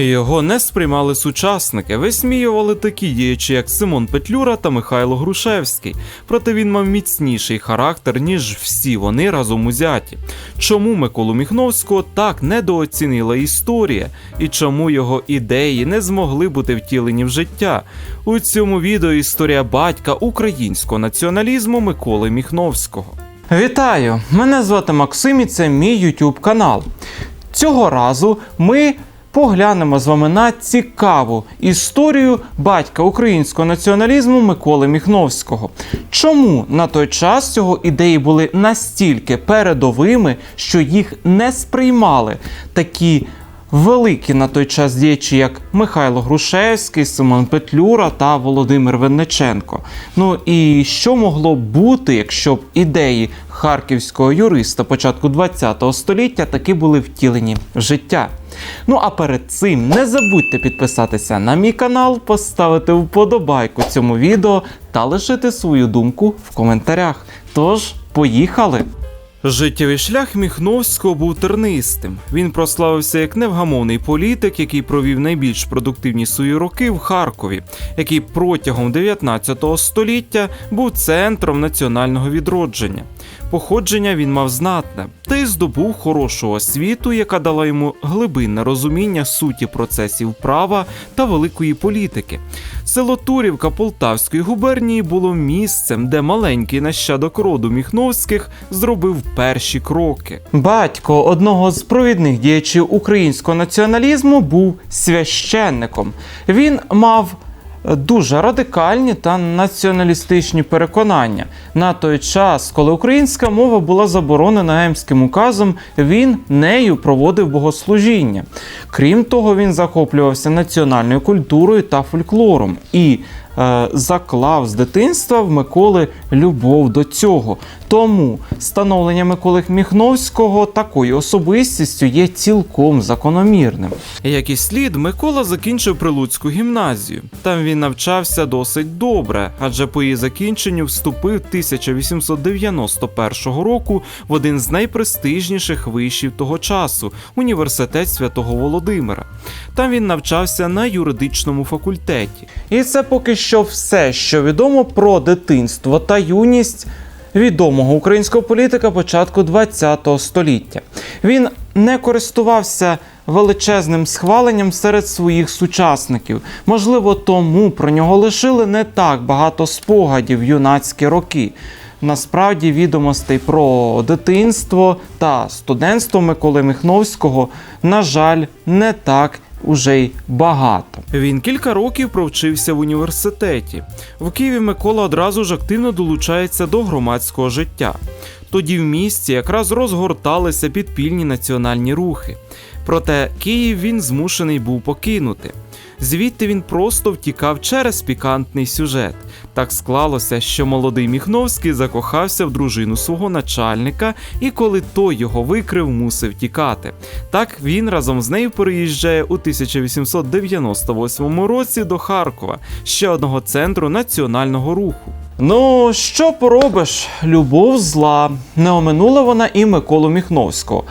Його не сприймали сучасники, висміювали такі діячі, як Симон Петлюра та Михайло Грушевський. Проте він мав міцніший характер, ніж всі вони разом узяті. Чому Миколу Міхновського так недооцінила історія, і чому його ідеї не змогли бути втілені в життя? У цьому відео історія батька українського націоналізму Миколи Міхновського. Вітаю! Мене звати Максим і це мій YouTube канал. Цього разу ми поглянемо з вами на цікаву історію батька українського націоналізму Миколи Міхновського. Чому на той час його ідеї були настільки передовими, що їх не сприймали такі великі на той час діячі, як Михайло Грушевський, Симон Петлюра та Володимир Винниченко. Ну і що могло бути, якщо б ідеї харківського юриста початку ХХ століття таки були втілені в життя? Ну а перед цим не забудьте підписатися на мій канал, поставити вподобайку цьому відео та лишити свою думку в коментарях. Тож, поїхали! Життєвий шлях Міхновського був тернистим. Він прославився як невгамовний політик, який провів найбільш продуктивні свої роки в Харкові, який протягом 19 століття був центром національного відродження. Походження він мав знатне, та й здобув хорошу освіту, яка дала йому глибинне розуміння суті процесів права та великої політики. Село Турівка Полтавської губернії було місцем, де маленький нащадок роду Міхновських зробив перші кроки. Батько одного з провідних діячів українського націоналізму був священником. Він мав дуже радикальні та націоналістичні переконання. На той час, коли українська мова була заборонена Емським указом, він нею проводив богослужіння. Крім того, він захоплювався національною культурою та фольклором і е, заклав з дитинства в Миколи любов до цього. Тому становлення Миколи Міхновського такою особистістю є цілком закономірним. Як і слід, Микола закінчив Прилуцьку гімназію. Там він навчався досить добре, адже по її закінченню вступив 1891 року в один з найпрестижніших вишів того часу університет святого Володимира. Там він навчався на юридичному факультеті. І це поки що все, що відомо про дитинство та юність відомого українського політика початку ХХ століття. Він не користувався величезним схваленням серед своїх сучасників. Можливо, тому про нього лишили не так багато спогадів юнацькі роки. Насправді відомостей про дитинство та студентство Миколи Міхновського, на жаль, не так уже й багато. Він кілька років провчився в університеті. В Києві Микола одразу ж активно долучається до громадського життя. Тоді в місті якраз розгорталися підпільні національні рухи. Проте Київ він змушений був покинути. Звідти він просто втікав через пікантний сюжет. Так склалося, що молодий Міхновський закохався в дружину свого начальника, і коли той його викрив, мусив тікати. Так він разом з нею переїжджає у 1898 році до Харкова, ще одного центру національного руху. Ну, що поробиш, любов зла, не оминула вона і Миколу Міхновського.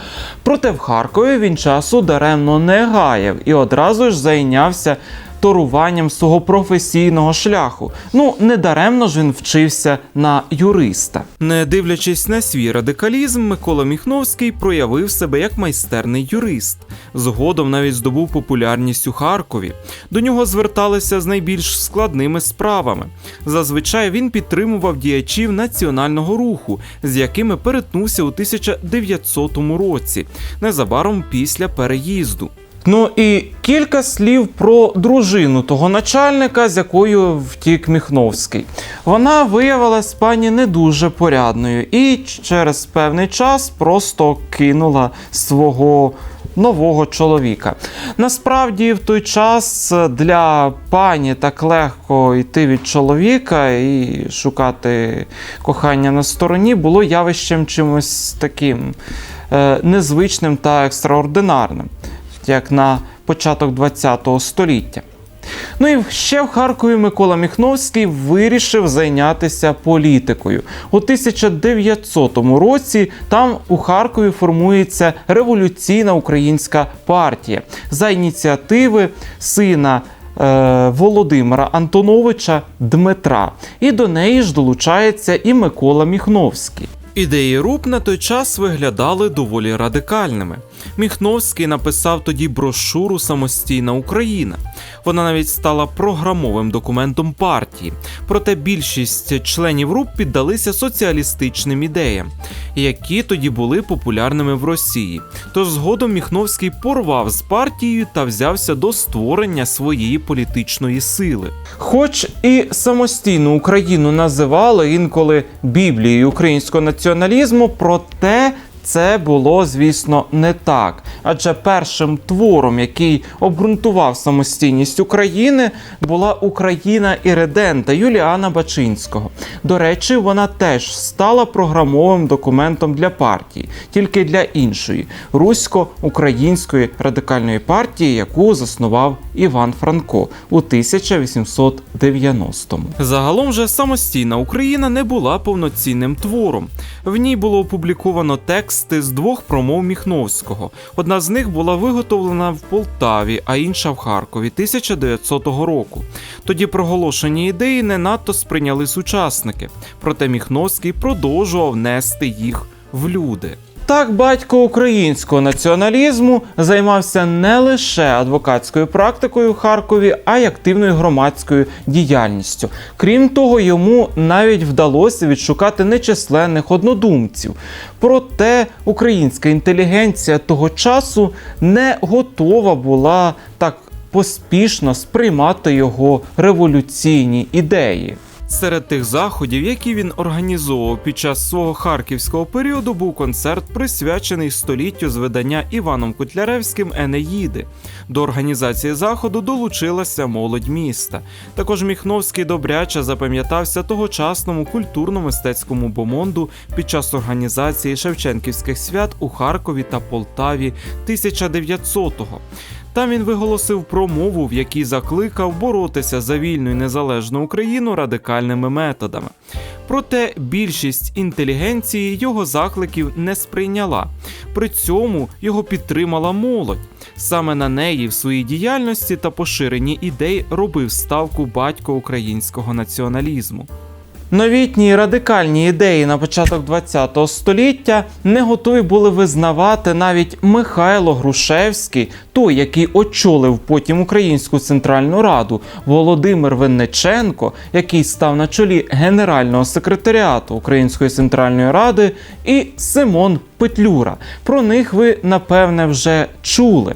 Проте в Харкові він часу даремно не гаяв і одразу ж зайнявся торуванням свого професійного шляху. Ну, не даремно ж він вчився на юриста. Не дивлячись на свій радикалізм, Микола Міхновський проявив себе як майстерний юрист. Згодом навіть здобув популярність у Харкові. До нього зверталися з найбільш складними справами. Зазвичай він підтримував діячів національного руху, з якими перетнувся у 1900 році, незабаром після переїзду. Ну і кілька слів про дружину того начальника, з якою втік Міхновський. Вона виявилась пані не дуже порядною і через певний час просто кинула свого нового чоловіка. Насправді, в той час для пані так легко йти від чоловіка і шукати кохання на стороні було явищем чимось таким е, незвичним та екстраординарним як на початок ХХ століття. Ну і ще в Харкові Микола Міхновський вирішив зайнятися політикою. У 1900 році там у Харкові формується революційна українська партія за ініціативи сина. е, Володимира Антоновича Дмитра, і до неї ж долучається і Микола Міхновський. Ідеї РУП на той час виглядали доволі радикальними. Міхновський написав тоді брошуру Самостійна Україна. Вона навіть стала програмовим документом партії. Проте більшість членів РУП піддалися соціалістичним ідеям, які тоді були популярними в Росії. Тож згодом Міхновський порвав з партією та взявся до створення своєї політичної сили. Хоч і самостійну Україну називали інколи Біблією українського націоналізму, проте це було, звісно, не так. Адже першим твором, який обґрунтував самостійність України, була Україна Іридента Юліана Бачинського. До речі, вона теж стала програмовим документом для партії, тільки для іншої русько-української радикальної партії, яку заснував Іван Франко у 1890-му. Загалом же самостійна Україна не була повноцінним твором. В ній було опубліковано тексти з двох промов Міхновського. Одна з них була виготовлена в Полтаві, а інша в Харкові 1900 року. Тоді проголошені ідеї не надто сприйняли сучасники, проте Міхновський продовжував нести їх в люди. Так, батько українського націоналізму займався не лише адвокатською практикою в Харкові, а й активною громадською діяльністю. Крім того, йому навіть вдалося відшукати нечисленних однодумців. Проте українська інтелігенція того часу не готова була так поспішно сприймати його революційні ідеї. Серед тих заходів, які він організовував під час свого харківського періоду, був концерт, присвячений століттю з видання Іваном Котляревським Енеїди. До організації заходу долучилася молодь міста. Також Міхновський добряче запам'ятався тогочасному культурно-мистецькому бомонду під час організації Шевченківських свят у Харкові та Полтаві 1900-го. Там він виголосив промову, в якій закликав боротися за вільну і незалежну Україну радикальними методами. Проте більшість інтелігенції його закликів не сприйняла. При цьому його підтримала молодь. Саме на неї в своїй діяльності та поширенні ідей робив ставку батько українського націоналізму. Новітні радикальні ідеї на початок ХХ століття не готові були визнавати навіть Михайло Грушевський, той, який очолив потім Українську Центральну Раду, Володимир Винниченко, який став на чолі Генерального секретаріату Української Центральної Ради, і Симон Петлюра. Про них ви напевне вже чули.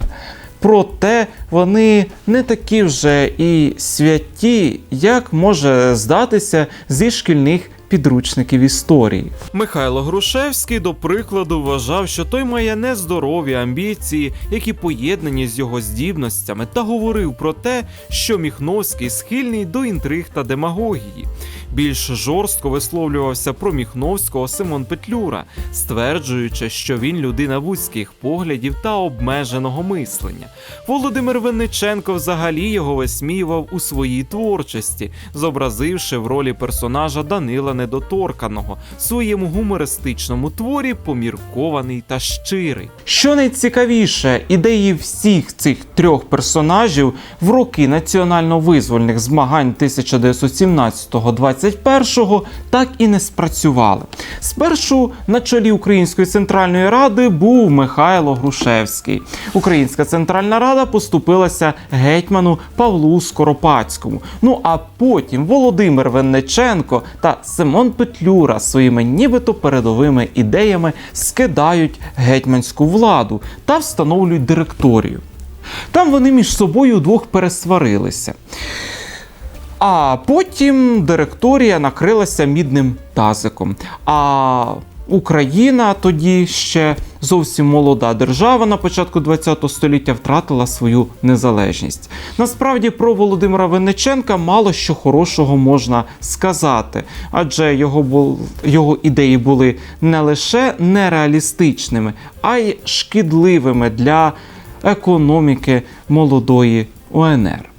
Проте вони не такі вже і святі, як може здатися зі шкільних підручників історії. Михайло Грушевський, до прикладу, вважав, що той має нездорові амбіції, які поєднані з його здібностями, та говорив про те, що Міхновський схильний до інтриг та демагогії. Більш жорстко висловлювався про Міхновського Симон Петлюра, стверджуючи, що він людина вузьких поглядів та обмеженого мислення. Володимир Винниченко взагалі його висміював у своїй творчості, зобразивши в ролі персонажа Данила Недоторканого своєму гумористичному творі поміркований та щирий. Що найцікавіше, ідеї всіх цих трьох персонажів в роки національно-визвольних змагань 1917-21 так і не спрацювали. Спершу на чолі Української центральної ради був Михайло Грушевський. Українська центральна рада поступилася гетьману Павлу Скоропадському. Ну а потім Володимир Винниченко та Симон Петлюра своїми нібито передовими ідеями скидають гетьманську владу та встановлюють директорію. Там вони між собою двох пересварилися. А потім директорія накрилася мідним тазиком. А Україна тоді ще зовсім молода держава на початку ХХ століття втратила свою незалежність. Насправді про Володимира Винниченка мало що хорошого можна сказати, адже його, бу... його ідеї були не лише нереалістичними, а й шкідливими для економіки молодої УНР.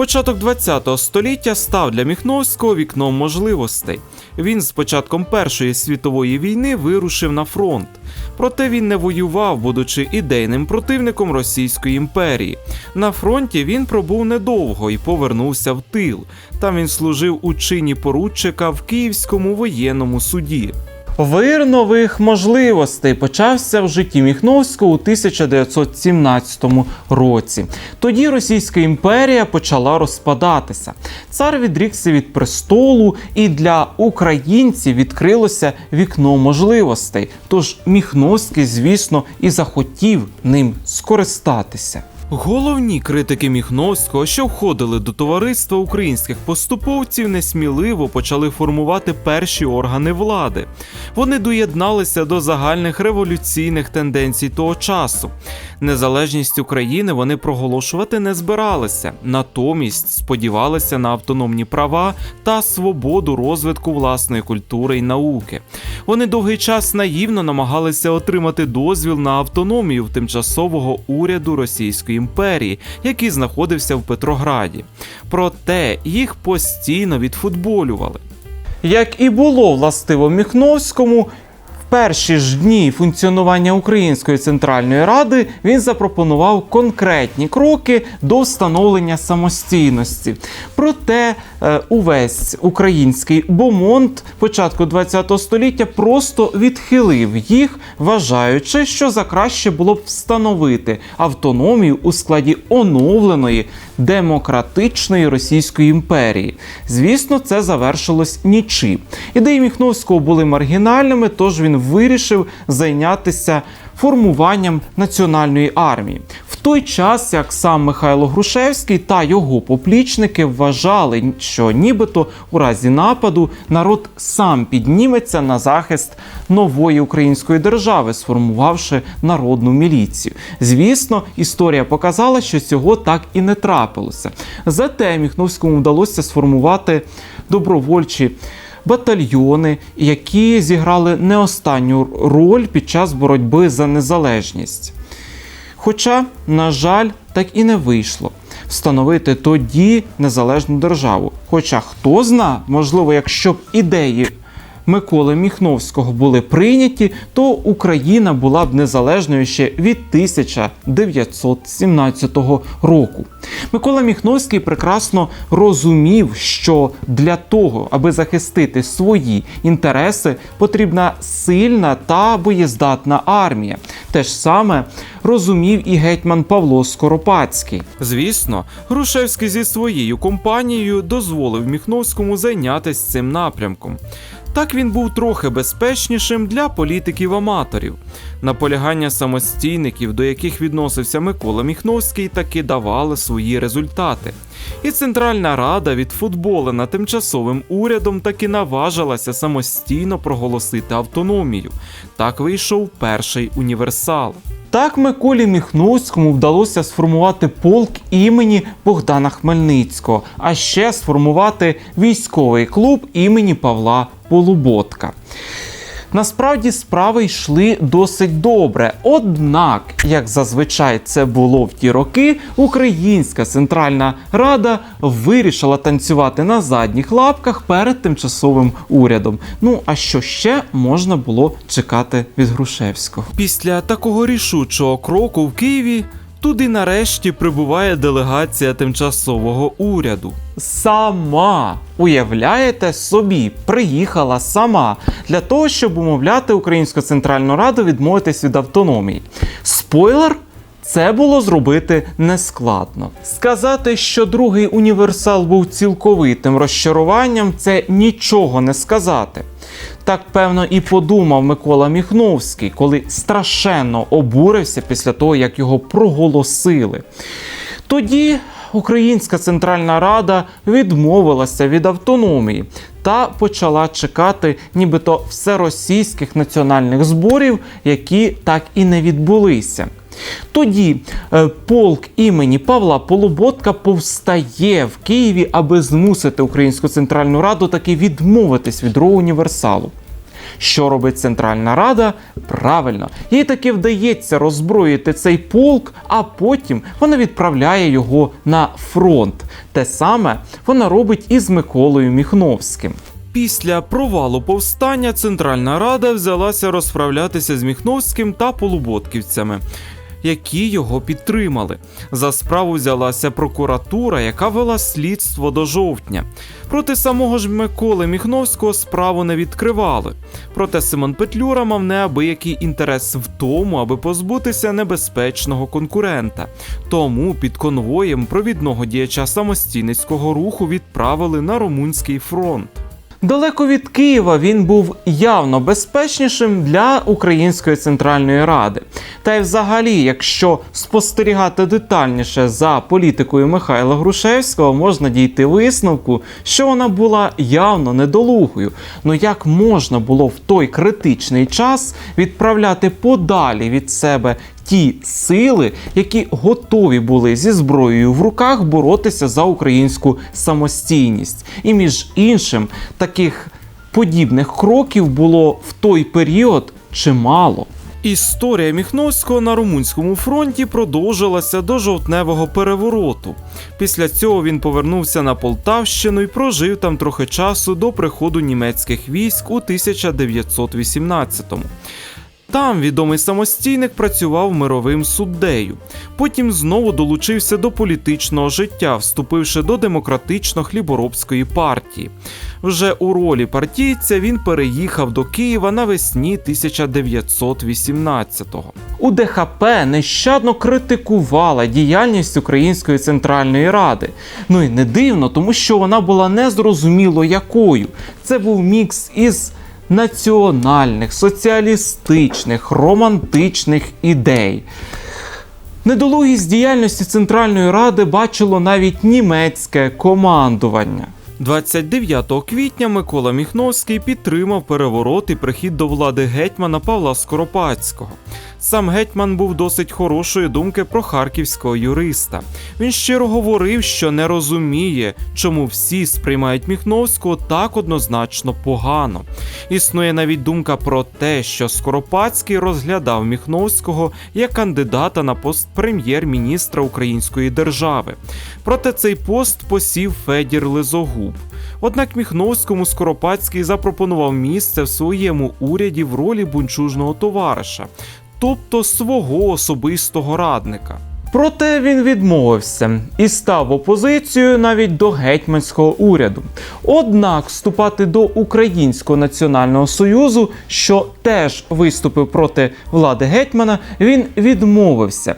Початок ХХ століття став для Міхновського вікном можливостей. Він з початком Першої світової війни вирушив на фронт. Проте він не воював, будучи ідейним противником Російської імперії. На фронті він пробув недовго і повернувся в тил. Там він служив у чині поручика в Київському воєнному суді. Вир нових можливостей почався в житті Міхновського у 1917 році. Тоді Російська імперія почала розпадатися. Цар відрікся від престолу, і для українців відкрилося вікно можливостей. Тож Міхновський, звісно, і захотів ним скористатися. Головні критики Міхновського, що входили до товариства українських поступовців, несміливо почали формувати перші органи влади. Вони доєдналися до загальних революційних тенденцій того часу. Незалежність України вони проголошувати не збиралися, натомість сподівалися на автономні права та свободу розвитку власної культури і науки. Вони довгий час наївно намагалися отримати дозвіл на автономію в тимчасового уряду Російської імперії, який знаходився в Петрограді. Проте їх постійно відфутболювали. Як і було властиво Міхновському, перші ж дні функціонування Української центральної ради він запропонував конкретні кроки до встановлення самостійності. Проте е, увесь український бомонд початку ХХ століття просто відхилив їх, вважаючи, що за краще було б встановити автономію у складі оновленої демократичної Російської імперії. Звісно, це завершилось нічим. Ідеї Міхновського були маргінальними, тож він вирішив зайнятися формуванням національної армії. В той час, як сам Михайло Грушевський та його поплічники вважали, що нібито у разі нападу народ сам підніметься на захист нової української держави, сформувавши народну міліцію. Звісно, історія показала, що цього так і не трапилося. Зате Міхновському вдалося сформувати добровольчі батальйони, які зіграли не останню роль під час боротьби за незалежність. Хоча, на жаль, так і не вийшло встановити тоді незалежну державу. Хоча хто зна, можливо, якщо б ідеї Миколи Міхновського були прийняті, то Україна була б незалежною ще від 1917 року. Микола Міхновський прекрасно розумів, що для того, аби захистити свої інтереси, потрібна сильна та боєздатна армія. Те ж саме розумів і гетьман Павло Скоропадський. Звісно, Грушевський зі своєю компанією дозволив Міхновському зайнятися цим напрямком. Так він був трохи безпечнішим для політиків-аматорів. Наполягання самостійників, до яких відносився Микола Міхновський, таки давали свої результати. І Центральна Рада, відфутболена тимчасовим урядом, таки наважилася самостійно проголосити автономію. Так вийшов перший універсал. Так Миколі Міхновському вдалося сформувати полк імені Богдана Хмельницького, а ще сформувати військовий клуб імені Павла Полуботка. Насправді справи йшли досить добре. Однак, як зазвичай це було в ті роки, Українська Центральна Рада вирішила танцювати на задніх лапках перед тимчасовим урядом. Ну а що ще можна було чекати від Грушевського? Після такого рішучого кроку в Києві туди нарешті прибуває делегація тимчасового уряду. Сама уявляєте собі, приїхала сама для того, щоб умовляти Українську Центральну Раду відмовитись від автономії. Спойлер. Це було зробити нескладно. Сказати, що другий універсал був цілковитим розчаруванням, це нічого не сказати. Так, певно, і подумав Микола Міхновський, коли страшенно обурився після того, як його проголосили. Тоді Українська Центральна Рада відмовилася від автономії та почала чекати нібито всеросійських національних зборів, які так і не відбулися. Тоді е, полк імені Павла Полуботка повстає в Києві, аби змусити Українську Центральну Раду таки відмовитись від універсалу. Що робить Центральна Рада? Правильно, їй таки вдається роззброїти цей полк, а потім вона відправляє його на фронт. Те саме вона робить і з Миколою Міхновським. Після провалу повстання Центральна Рада взялася розправлятися з Міхновським та полуботківцями. Які його підтримали. За справу взялася прокуратура, яка вела слідство до жовтня. Проти самого ж Миколи Міхновського справу не відкривали. Проте Симон Петлюра мав неабиякий інтерес в тому, аби позбутися небезпечного конкурента. Тому під конвоєм провідного діяча самостійницького руху відправили на Румунський фронт. Далеко від Києва він був явно безпечнішим для Української центральної ради. Та й взагалі, якщо спостерігати детальніше за політикою Михайла Грушевського, можна дійти висновку, що вона була явно недолугою. Ну як можна було в той критичний час відправляти подалі від себе ті сили, які готові були зі зброєю в руках боротися за українську самостійність. І між іншим, таких подібних кроків було в той період чимало. Історія Міхновського на румунському фронті продовжилася до жовтневого перевороту. Після цього він повернувся на Полтавщину і прожив там трохи часу до приходу німецьких військ у 1918-му. Там відомий самостійник працював мировим суддею. Потім знову долучився до політичного життя, вступивши до демократично-хліборобської партії. Вже у ролі партійця він переїхав до Києва навесні 1918-го. У ДХП нещадно критикувала діяльність Української центральної ради. Ну і не дивно, тому що вона була незрозуміло якою. Це був мікс із національних, соціалістичних, романтичних ідей. Недолугість діяльності Центральної Ради бачило навіть німецьке командування. 29 квітня Микола Міхновський підтримав переворот і прихід до влади гетьмана Павла Скоропадського. Сам гетьман був досить хорошої думки про харківського юриста. Він щиро говорив, що не розуміє, чому всі сприймають Міхновського так однозначно погано. Існує навіть думка про те, що Скоропадський розглядав Міхновського як кандидата на пост прем'єр-міністра Української держави. Проте цей пост посів Федір Лизогуб. Однак Міхновському Скоропадський запропонував місце в своєму уряді в ролі бунчужного товариша, тобто свого особистого радника. Проте він відмовився і став в опозицію навіть до гетьманського уряду. Однак вступати до Українського національного союзу, що теж виступив проти влади гетьмана, він відмовився.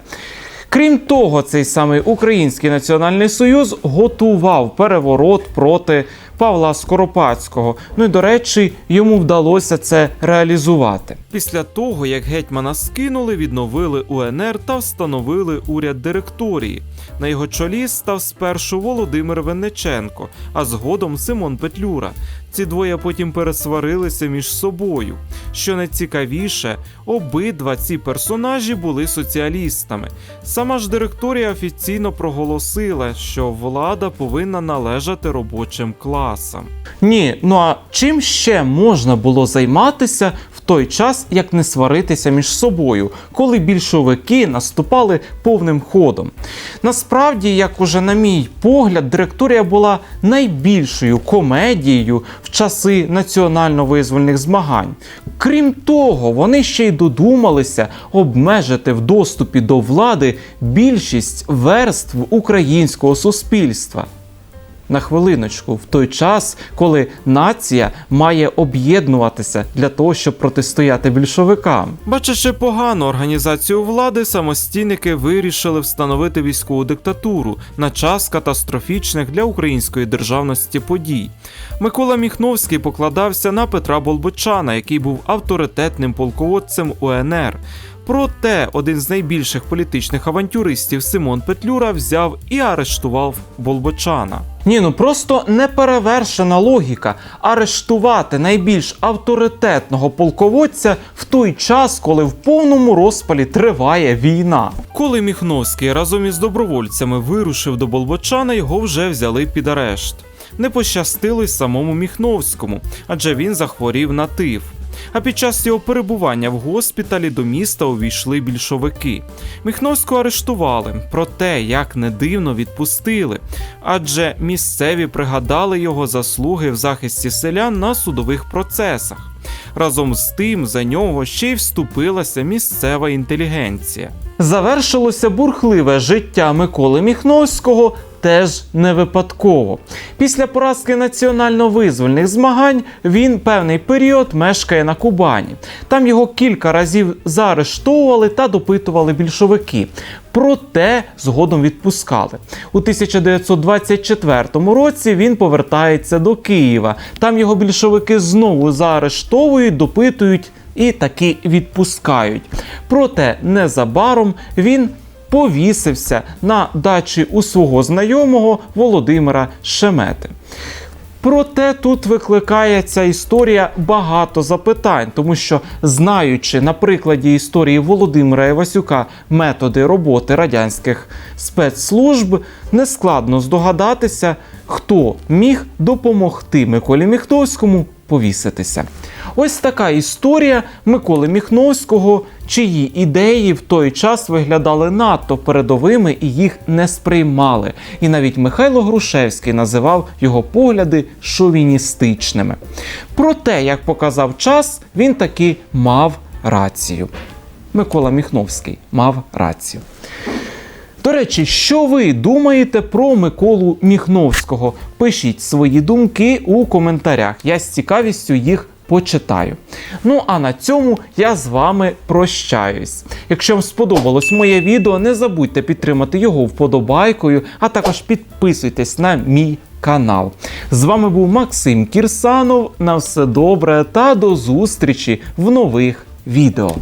Крім того, цей самий Український національний союз готував переворот проти Павла Скоропадського. Ну і до речі, йому вдалося це реалізувати. Після того, як гетьмана скинули, відновили УНР та встановили уряд директорії. На його чолі став спершу Володимир Венниченко, а згодом Симон Петлюра. Ці двоє потім пересварилися між собою. Що найцікавіше, обидва ці персонажі були соціалістами. Сама ж директорія офіційно проголосила, що влада повинна належати робочим класам. Ні, ну а чим ще можна було займатися в той час, як не сваритися між собою, коли більшовики наступали повним ходом? Насправді, як уже на мій погляд, директорія була найбільшою комедією в часи національно-визвольних змагань. Крім того, вони ще й додумалися обмежити в доступі до влади більшість верств українського суспільства. На хвилиночку, в той час, коли нація має об'єднуватися для того, щоб протистояти більшовикам. Бачачи погану організацію влади, самостійники вирішили встановити військову диктатуру на час катастрофічних для української державності подій. Микола Міхновський покладався на Петра Болбочана, який був авторитетним полководцем УНР. Проте один з найбільших політичних авантюристів Симон Петлюра взяв і арештував Болбочана. Ні, ну просто неперевершена логіка арештувати найбільш авторитетного полководця в той час, коли в повному розпалі триває війна. Коли Міхновський разом із добровольцями вирушив до Болбочана, його вже взяли під арешт. Не пощастило й самому Міхновському, адже він захворів на тиф. А під час його перебування в госпіталі до міста увійшли більшовики. Міхновського арештували, проте, як не дивно, відпустили, адже місцеві пригадали його заслуги в захисті селян на судових процесах. Разом з тим за нього ще й вступилася місцева інтелігенція. Завершилося бурхливе життя Миколи Міхновського теж не випадково. Після поразки національно-визвольних змагань він певний період мешкає на Кубані. Там його кілька разів заарештовували та допитували більшовики. Проте згодом відпускали. У 1924 році він повертається до Києва. Там його більшовики знову заарештовують, допитують і таки відпускають. Проте незабаром він повісився на дачі у свого знайомого Володимира Шемети. Проте тут викликає ця історія багато запитань, тому що, знаючи на прикладі історії Володимира Івасюка методи роботи радянських спецслужб, нескладно здогадатися, хто міг допомогти Миколі Міхновському повіситися. Ось така історія Миколи Міхновського, чиї ідеї в той час виглядали надто передовими і їх не сприймали. І навіть Михайло Грушевський називав його погляди шовіністичними. Проте, як показав час, він таки мав рацію. Микола Міхновський мав рацію. До речі, що ви думаєте про Миколу Міхновського? Пишіть свої думки у коментарях. Я з цікавістю їх почитаю. Ну а на цьому я з вами прощаюсь. Якщо вам сподобалось моє відео, не забудьте підтримати його вподобайкою, а також підписуйтесь на мій канал. З вами був Максим Кірсанов. На все добре та до зустрічі в нових відео.